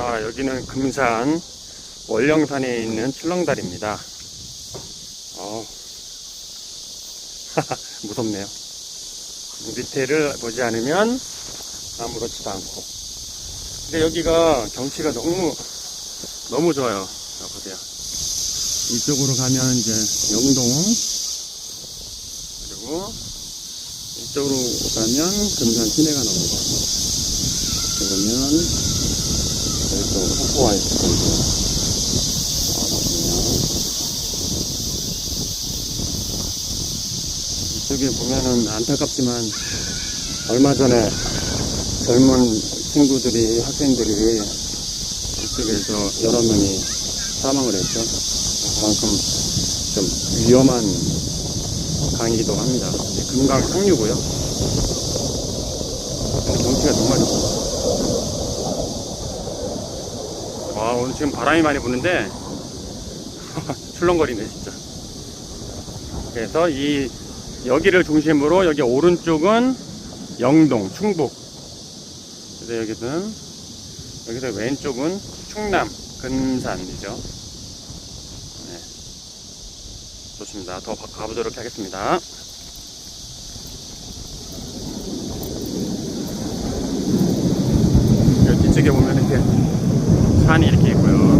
자, 여기는 금산 월령산에 있는 출렁다리입니다. 어, 무섭네요. 밑에를 보지 않으면 아무렇지도 않고. 근데 여기가 경치가 너무, 너무 좋아요. 자, 보세요. 이쪽으로 가면 이제 영동, 그리고 이쪽으로 가면 금산 시내가 나옵니다. 보면 이쪽 폭포가 있고 이쪽에 보면은 안타깝지만 얼마 전에 젊은 친구들이 학생들이 이쪽에서 여러 명이 사망을 했죠. 그만큼 좀 위험한 강이기도 합니다. 금강 상류고요. 경치가 정말 좋습니다. 와 오늘 지금 바람이 많이 부는데 출렁거리네 진짜. 그래서 이 여기를 중심으로 여기 오른쪽은 영동, 충북. 그래서 여기는 여기서 왼쪽은 충남, 근산이죠. 네. 좋습니다. 더 가- 가보도록 하겠습니다. 뒤쪽에 보면 이렇게 산이 이렇게 있고요.